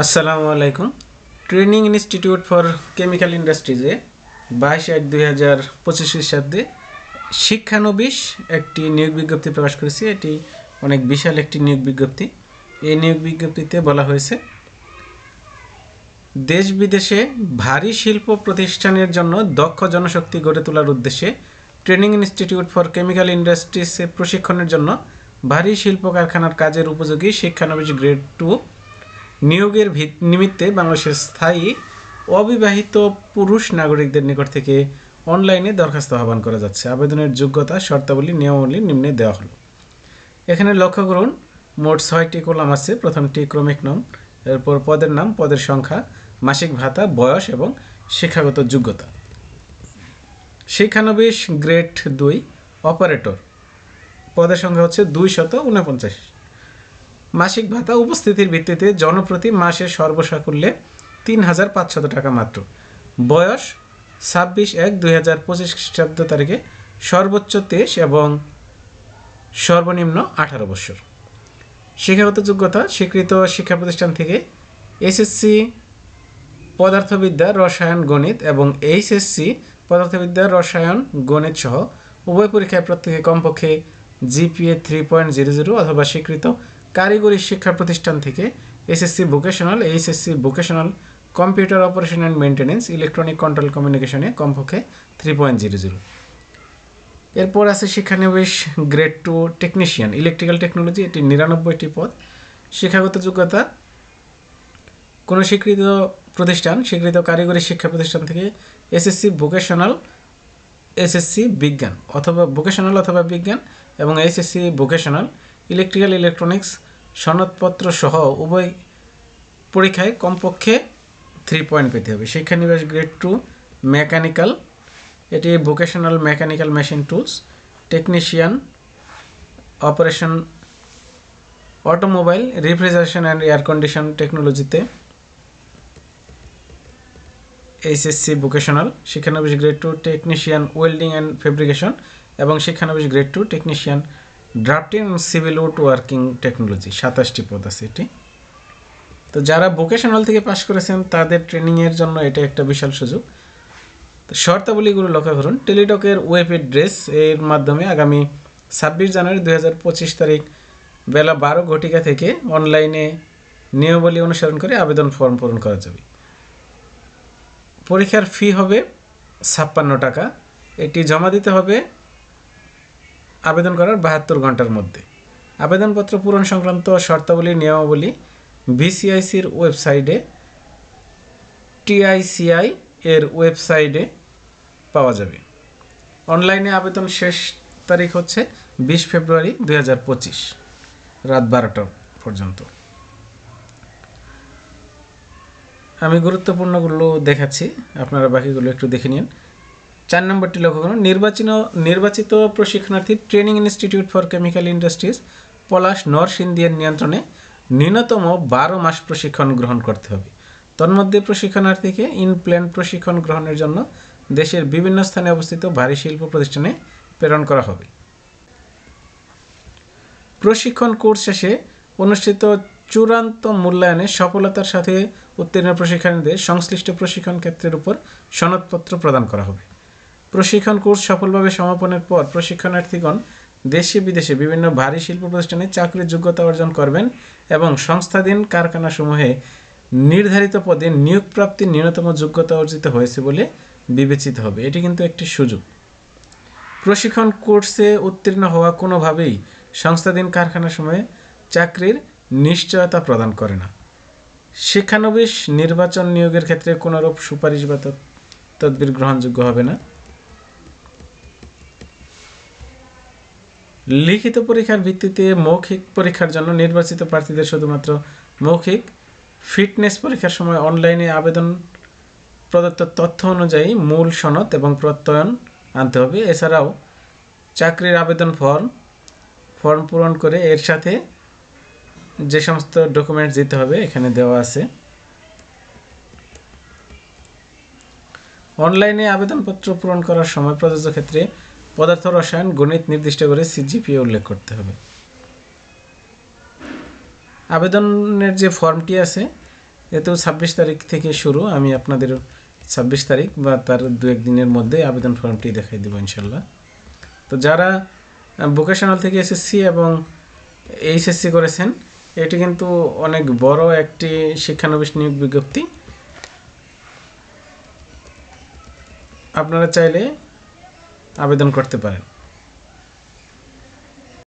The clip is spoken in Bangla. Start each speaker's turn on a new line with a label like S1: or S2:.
S1: আসসালামু আলাইকুম। ট্রেনিং ইনস্টিটিউট ফর কেমিক্যাল ইন্ডাস্ট্রিজে বাইশ এক দুই হাজার পঁচিশ খ্রিস্টাব্দে শিক্ষানবিশ একটি নিয়োগ বিজ্ঞপ্তি প্রকাশ করেছে। এটি অনেক বিশাল একটি নিয়োগ বিজ্ঞপ্তি। এই নিয়োগ বিজ্ঞপ্তিতে বলা হয়েছে, দেশ বিদেশে ভারী শিল্প প্রতিষ্ঠানের জন্য দক্ষ জনশক্তি গড়ে তোলার উদ্দেশ্যে ট্রেনিং ইনস্টিটিউট ফর কেমিক্যাল ইন্ডাস্ট্রিজে প্রশিক্ষণের জন্য ভারী শিল্প কারখানার কাজের উপযোগী শিক্ষানবিশ গ্রেড টু নিয়োগের নিমিত্তে বাংলাদেশের স্থায়ী অবিবাহিত পুরুষ নাগরিকদের নিকট থেকে অনলাইনে দরখাস্ত আহ্বান করা যাচ্ছে। আবেদনের যোগ্যতা, শর্তাবলী নিয়মাবলী নিম্নে দেওয়া হলো। এখানে লক্ষ্য করুন, মোট ছয়টি কলাম আছে। প্রথমটি ক্রমিক নাম এরপর পদের নাম, পদের সংখ্যা, মাসিক ভাতা, বয়স এবং শিক্ষাগত যোগ্যতা। শিক্ষানবিশ গ্রেড দুই, অপারেটর। পদের সংখ্যা হচ্ছে দুই শত উনপঞ্চাশ মাসিক ভাতা উপস্থিতির ভিত্তিতে জনপ্রতি মাসে সর্বসাকুল্যে তিন হাজার পাঁচশত টাকা মাত্র। বয়স ছাব্বিশ এক দুই হাজার পঁচিশ খ্রিস্টাব্দ তারিখে সর্বোচ্চ তেইশ এবং সর্বনিম্ন আঠারো বছর। শিক্ষাগত যোগ্যতা, স্বীকৃত শিক্ষা প্রতিষ্ঠান থেকে এসএসসি পদার্থবিদ্যা, রসায়ন, গণিত এবং এইচএসসি পদার্থবিদ্যা, রসায়ন, গণিত সহ উভয় পরীক্ষায় প্রত্যেকে কমপক্ষে GPA three point zero zero অথবা স্বীকৃত কারিগরি শিক্ষা প্রতিষ্ঠান থেকে SSC vocational HSC vocational computer operation and maintenance electronic control কমিউনিকেশনে কমপক্ষে থ্রি পয়েন্ট জিরো জিরো এরপর আছে শিক্ষানবিশ grade two technician electrical technology এটি নিরানব্বইটি পদ। শিক্ষাগত যোগ্যতা, কোনো স্বীকৃত প্রতিষ্ঠান, স্বীকৃত কারিগরি শিক্ষা প্রতিষ্ঠান থেকে এসএসসি ভোকেশনাল এসএসসি বিজ্ঞান অথবা ভোকেশনাল অথবা বিজ্ঞান এবং এসএসসি ভোকেশনাল ইলেকট্রিক্যাল ইলেকট্রনিক্স সনদপত্র সহ উভয় পরীক্ষায় কমপক্ষে থ্রি পয়েন্ট পেতে হবে। শিক্ষানিবাস গ্রেড টু মেকানিক্যাল এটি vocational mechanical machine tools technician operation automobile refrigeration and air condition টেকনোলজিতে HSC vocational শিক্ষানবিশ grade two technician welding and fabrication এবং শিক্ষানবিশ grade two technician drafting civil wood working technology সাতাশটি পদ আছে এটি। তো যারা ভোকেশনাল থেকে পাশ করেছেন, তাদের ট্রেনিংয়ের জন্য এটা একটা বিশাল সুযোগ। তো শর্তাবলীগুলো লক্ষ্য করুন। টেলিটকের ওয়েব অ্যাড্রেস এর মাধ্যমে আগামী ছাব্বিশ জানুয়ারি দুই হাজার পঁচিশ তারিখ বেলা বারো ঘটিকা থেকে অনলাইনে নিয়মাবলী অনুসরণ করে আবেদন ফর্ম পূরণ করা যাবে। পরীক্ষার ফি হবে ছাপ্পান্ন টাকা। এটি জমা দিতে হবে আবেদন করার বাহাত্তর ঘণ্টার মধ্যে। আবেদনপত্র পূরণ সংক্রান্ত শর্তাবলী, নিয়মাবলী বিসিআইসির ওয়েবসাইটে, টিআইসিআই এর ওয়েবসাইটে পাওয়া যাবে। অনলাইনে আবেদন শেষ তারিখ হচ্ছে বিশ ফেব্রুয়ারি দু হাজার পঁচিশ, রাত বারোটা পর্যন্ত। আমি গুরুত্বপূর্ণগুলো দেখাচ্ছি, আপনারা বাকিগুলো একটু দেখে নিন। চার নম্বরটি লক্ষ্য করুন। নির্বাচিত নির্বাচিত প্রশিক্ষণার্থী training institute for chemical industries Palash নরসিংদীর নিয়ন্ত্রণে ন্যূনতম বারো মাস প্রশিক্ষণ গ্রহণ করতে হবে। তন্মধ্যে প্রশিক্ষণার্থীকে ইনপ্ল্যান প্রশিক্ষণ গ্রহণের জন্য দেশের বিভিন্ন স্থানে অবস্থিত ভারী শিল্প প্রতিষ্ঠানে প্রেরণ করা হবে। প্রশিক্ষণ কোর্স শেষে অনুষ্ঠিত চূড়ান্ত মূল্যায়নে সফলতার সাথে উত্তীর্ণ প্রশিক্ষণীদের সংশ্লিষ্ট প্রশিক্ষণ ক্ষেত্রের উপর সনদপত্র প্রদান করা হবে। প্রশিক্ষণ কোর্স সফলভাবে সমাপনের পর প্রশিক্ষণার্থীগণ দেশে বিদেশে বিভিন্ন ভারী শিল্প প্রতিষ্ঠানে চাকরির যোগ্যতা অর্জন করবেন এবং সংস্থাধীন কারখানাসমূহে নির্ধারিত পদে নিয়োগ প্রাপ্তির ন্যূনতম যোগ্যতা অর্জিত হয়েছে বলে বিবেচিত হবে। এটি কিন্তু একটি সুযোগ। প্রশিক্ষণ কোর্সে উত্তীর্ণ হওয়া কোনোভাবেই সংস্থাধীন কারখানাসমূহে চাকরির নিশ্চয়তা প্রদান করে না। শিক্ষানবিশ নির্বাচন নিয়োগের ক্ষেত্রে কোনোরূপ সুপারিশ বা তদ- তদবির গ্রহণযোগ্য হবে না। লিখিত পরীক্ষার ভিত্তিতে মৌখিক পরীক্ষার জন্য নির্বাচিত প্রার্থীদের শুধুমাত্র মৌখিক ফিটনেস পরীক্ষার সময় অনলাইনে আবেদন প্রদত্ত তথ্য অনুযায়ী মূল সনদ এবং প্রত্যয়ন আনতে হবে। এছাড়াও চাকরির আবেদন ফর্ম ফর্ম পূরণ করে এর সাথে যে সমস্ত ডকুমেন্টস দিতে হবে এখানে দেওয়া আছে। অনলাইনে আবেদনপত্র পূরণ করার সময় প্রযোজ্য ক্ষেত্রে পদার্থ রসায়ন গণিত নির্দিষ্ট করে সিজিপিএ উল্লেখ করতে হবে। আবেদনের যে ফর্মটি আছে এতেও ছাব্বিশ তারিখ থেকে শুরু। আমি আপনাদের ছাব্বিশ তারিখ বা তার দু এক দিনের মধ্যে আবেদন ফর্মটি দেখাই দেবো ইনশাল্লাহ। তো যারা ভোকেশনাল থেকে এসএসসি এবং এইচএসসি করেছেন, এটি কিন্তু অনেক বড় একটি শিক্ষানবিশ নিয়োগ বিজ্ঞপ্তি। আপনারা চাইলে আবেদন করতে পারেন।